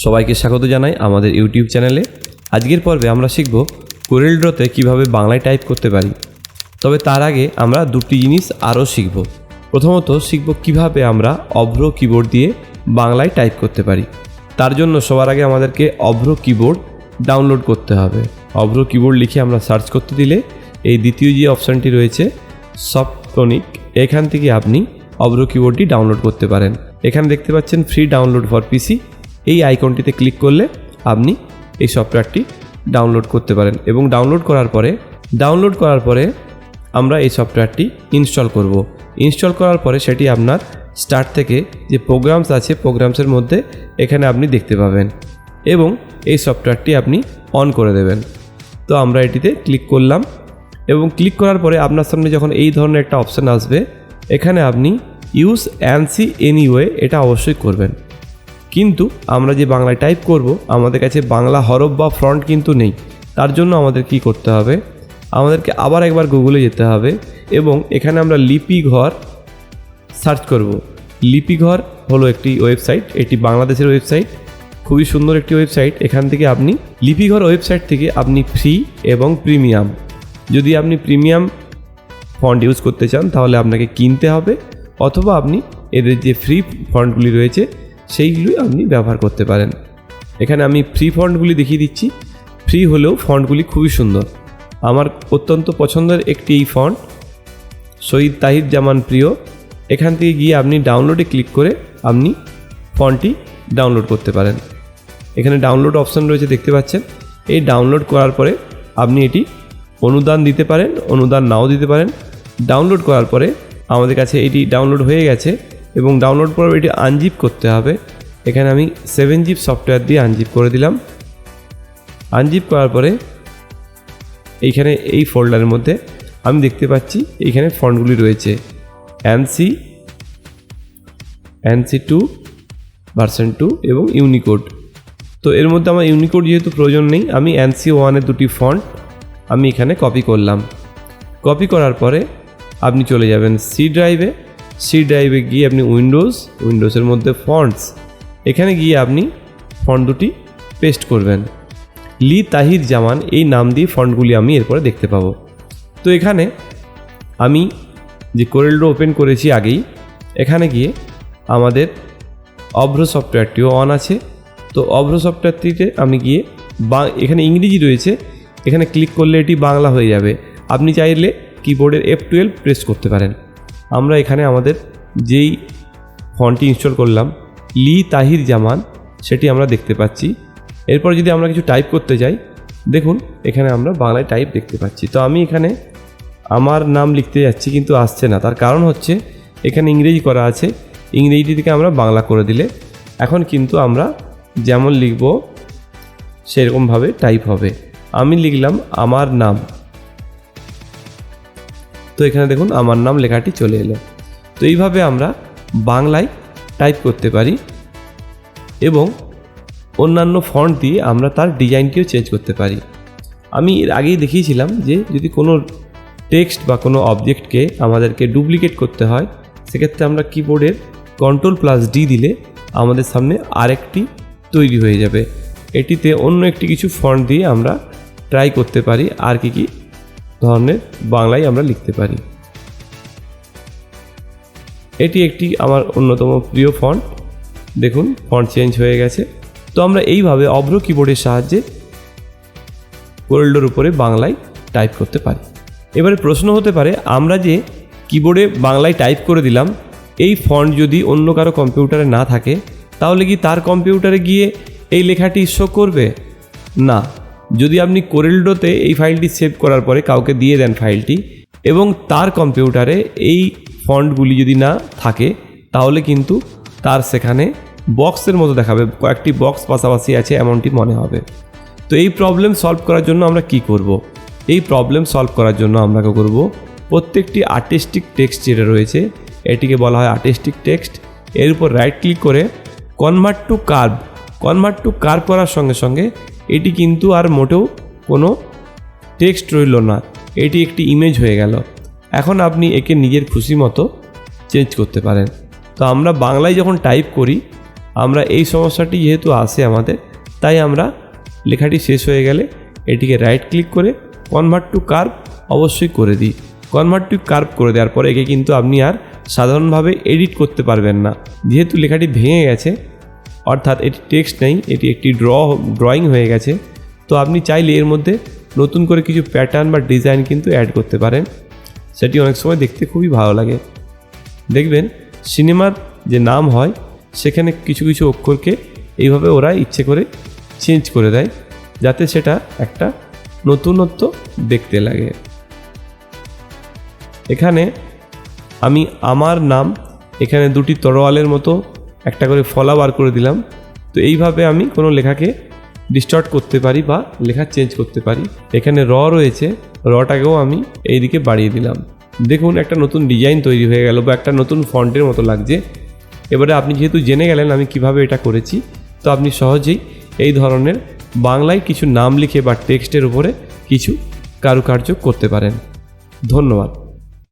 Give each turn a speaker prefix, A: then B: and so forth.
A: সবাইকে স্বাগত জানাই আমাদের ইউটিউব চ্যানেলে। আজকের পর্বে আমরা শিখব কোরেল ড্রতে কীভাবে বাংলায় টাইপ করতে পারি। তবে তার আগে আমরা দুটি জিনিস আরও শিখব। প্রথমত শিখব কীভাবে আমরা অভ্র কিবোর্ড দিয়ে বাংলায় টাইপ করতে পারি। তার জন্য সবার আগে আমাদেরকে অভ্র কিবোর্ড ডাউনলোড করতে হবে। অভ্র কিবোর্ড লিখে আমরা সার্চ করতে দিলে এই দ্বিতীয় যে অপশানটি রয়েছে সফটনিক এখান থেকে আপনি অভ্র কিবোর্ডটি ডাউনলোড করতে পারেন। এখানে দেখতে পাচ্ছেন ফ্রি ডাউনলোড ফর পিসি এই আইকনটিতে ক্লিক করলে আপনি এই সফটওয়্যারটি ডাউনলোড করতে পারেন এবং ডাউনলোড করার পরে, ডাউনলোড করার পরে আমরা এই সফটওয়্যারটি ইনস্টল করব। ইনস্টল করার পরে সেটি আপনার স্টার্ট থেকে যে প্রোগ্রামস আছে, প্রোগ্রামসের মধ্যে এখানে আপনি দেখতে পাবেন এবং এই সফটওয়্যারটি আপনি অন করে দেবেন। তো আমরা এটিতে ক্লিক করলাম এবং ক্লিক করার পরে আপনার সামনে যখন এই ধরনের একটা অপশান আসবে, এখানে আপনি ইউজ অ্যানসি এনিওয়ে এটা অবশ্যই করবেন। কিন্তু আমরা যে বাংলায় টাইপ করব, আমাদের কাছে বাংলা হরফ বা ফ্রন্ট কিন্তু নেই। তার জন্য আমাদের কি করতে হবে? আমাদেরকে আবার একবার গুগলে যেতে হবে এবং এখানে আমরা লিপি ঘর সার্চ করব। লিপিঘর হলো একটি ওয়েবসাইট এটি বাংলাদেশের ওয়েবসাইট খুবই সুন্দর একটি ওয়েবসাইট এখান থেকে আপনি লিপিঘর ওয়েবসাইট থেকে আপনি ফ্রি এবং প্রিমিয়াম যদি আপনি প্রিমিয়াম ফন্ট ইউজ করতে চান, তাহলে আপনাকে কিনতে হবে, অথবা আপনি এদের যে ফ্রি ফন্টগুলি রয়েছে সেইগুলি আপনি ব্যবহার করতে পারেন। এখানে আমি ফ্রি ফন্টগুলি দেখিয়ে দিচ্ছি। ফ্রি হলেও ফন্টগুলি খুবই সুন্দর। আমার অত্যন্ত পছন্দের একটি এই ফন্ট শহীদ তাহির জামান প্রিয়। এখান থেকে গিয়ে আপনি ডাউনলোডে ক্লিক করে আপনি ফন্টটি ডাউনলোড করতে পারেন। এখানে ডাউনলোড অপশান রয়েছে দেখতে পাচ্ছেন। এই ডাউনলোড করার পরে আপনি এটি অনুদান দিতে পারেন, অনুদান নাও দিতে পারেন। ডাউনলোড করার পরে আমাদের কাছে এটি ডাউনলোড হয়ে গেছে। এবং ডাউনলোড করার এটি আনজিপ করতে হবে। এখানে আমি সেভেন জিপ সফটওয়্যার দিয়ে আনজিপ করে দিলাম। আনজিপ করার পরে এইখানে এই ফোল্ডারের মধ্যে আমি দেখতে পাচ্ছি এইখানে ফন্টগুলি রয়েছে। ANSI ANSI two version two এবং ইউনিকোড তো এর মধ্যে আমার ইউনিকোড যেহেতু প্রয়োজন নেই, আমি অ্যানসি ওয়ানের দুটি ফন্ট আমি এখানে কপি করলাম। কপি করার পরে আপনি চলে যাবেন সি ড্রাইভে সি ড্রাইভে গিয়ে আপনি উইন্ডোজ, উইন্ডোজের মধ্যে ফন্টস, এখানে গিয়ে আপনি ফন্ট দুটি পেস্ট করবেন। লি তাহির জামান, এই নাম দিয়ে ফন্টগুলি আমি এরপরে দেখতে পাবো। তো এখানে আমি যে কোরেলডো ওপেন করেছি আগেই, এখানে গিয়ে আমাদের অভ্র সফটওয়্যারটিও অন আছে। তো অভ্র সফটওয়্যারটিতে আমি গিয়ে বা, এখানে ইংরেজি রয়েছে, এখানে ক্লিক করলে এটি বাংলা হয়ে যাবে। আপনি চাইলে কিবোর্ডের এফ টুয়েলভ প্রেস করতে পারেন। আমরা এখানে আমাদের যেই ফন্টটি ইনস্টল করলাম, লি তাহির জামান, সেটি আমরা দেখতে পাচ্ছি। এরপর যদি আমরা কিছু টাইপ করতে যাই, দেখুন, এখানে আমরা বাংলায় টাইপ দেখতে পাচ্ছি। তো আমি এখানে আমার নাম লিখতে যাচ্ছি, কিন্তু আসছে না। তার কারণ হচ্ছে, এখানে ইংরেজি করা আছে। ইংরেজি থেকে আমরা বাংলা করে দিলে, এখন কিন্তু আমরা যেমন লিখব, সেরকমভাবে টাইপ হবে। আমি লিখলাম আমার নাম। তো এখানে দেখুন আমার নাম লেখাটি চলে এলো। তো এইভাবে আমরা বাংলায় টাইপ করতে পারি এবং অন্যান্য ফন্ট দিয়ে আমরা তার ডিজাইনটিও চেঞ্জ করতে পারি। আমি এর আগেই দেখিয়েছিলাম যে যদি কোনো টেক্সট বা কোনো অবজেক্টকে আমাদেরকে ডুপ্লিকেট করতে হয়, সেক্ষেত্রে আমরা কিবোর্ডের কন্ট্রোল প্লাস ডি দিলে আমাদের সামনে আরেকটি তৈরি হয়ে যাবে। এটিতে অন্য একটি কিছু ফন্ট দিয়ে আমরা ট্রাই করতে পারি আর কি কি ধরনের বাংলায় আমরা লিখতে পারি। এটি একটি আমার অন্যতম প্রিয় ফন্ট দেখুন ফন্ট চেঞ্জ হয়ে গেছে। তো আমরা এইভাবে অভ্র কিবোর্ডের সাহায্যে ওয়ার্ল্ডের উপরে বাংলায় টাইপ করতে পারি। এবারে প্রশ্ন হতে পারে, আমরা যে কিবোর্ডে বাংলায় টাইপ করে দিলাম, এই ফন্ট যদি অন্য কারও কম্পিউটারে না থাকে, তাহলে কি তার কম্পিউটারে গিয়ে এই লেখাটি শো করবে? না। যদি আপনি কোরেলডোতে এই ফাইলটি সেভ করার পরে কাউকে দিয়ে দেন ফাইলটি এবং তার কম্পিউটারে এই ফন্টগুলি যদি না থাকে, তাহলে কিন্তু তার সেখানে বক্সের মতো দেখাবে। কয়েকটি বক্স পাশাপাশি আছে এমনটি মনে হবে। তো এই প্রবলেম সলভ করার জন্য আমরা কি করব। এই প্রবলেম সলভ করার জন্য আমরা কী করব? প্রত্যেকটি আর্টিস্টিক টেক্সট যেটা রয়েছে, এটিকে বলা হয় আর্টিস্টিক টেক্সট এর উপর রাইট ক্লিক করে convert to curve convert to curve করার সঙ্গে সঙ্গে এটি কিন্তু আর মোটেও কোনো টেক্সট রইল না। এটি একটি ইমেজ হয়ে গেল। এখন আপনি একে নিজের খুশি মতো চেঞ্জ করতে পারেন। তো আমরা বাংলায় যখন টাইপ করি, আমরা এই সমস্যাটি যেহেতু আসে আমাদের, তাই আমরা লেখাটি শেষ হয়ে গেলে এটিকে রাইট ক্লিক করে কনভার্ট টু কার্ভ অবশ্যই করে দিই। কনভার্ট টু কার্ভ করে দেওয়ার পরে একে কিন্তু আপনি আর সাধারণভাবে এডিট করতে পারবেন না। যেহেতু লেখাটি ভেঙে গেছে অর্থাৎ এটি টেক্সট নেই, এটি একটি ড্র ড্রয়িং হয়ে গেছে। তো আপনি চাইলে এর মধ্যে নতুন করে কিছু প্যাটার্ন বা ডিজাইন কিন্তু অ্যাড করতে পারেন। সেটি অনেক সময় দেখতে খুবই ভালো লাগে। দেখবেন সিনেমার যে নাম হয়, সেখানে কিছু কিছু অক্ষরকে এইভাবে ওরা ইচ্ছে করে চেঞ্জ করে দেয়, যাতে সেটা একটা নতুনত্ব দেখতে লাগে। এখানে আমি আমার নাম, এখানে দুটি তরোয়ালের মতো একটা করে ফলা বার করে দিলাম। তো এইভাবে আমি কোনো লেখাকে ডিস্টার্ট করতে পারি বা লেখা চেঞ্জ করতে পারি। এখানে র রয়েছে, রটাকেও আমি এইদিকে বাড়িয়ে দিলাম। দেখুন, একটা নতুন ডিজাইন তৈরি হয়ে গেল বা একটা নতুন ফন্টের মতো লাগছে। এবারে আপনি যেহেতু জেনে গেলেন আমি কীভাবে এটা করেছি, তো আপনি সহজেই এই ধরনের বাংলায় কিছু নাম লিখে বা টেক্সটের উপরে কিছু কারুকার্য করতে পারেন। ধন্যবাদ।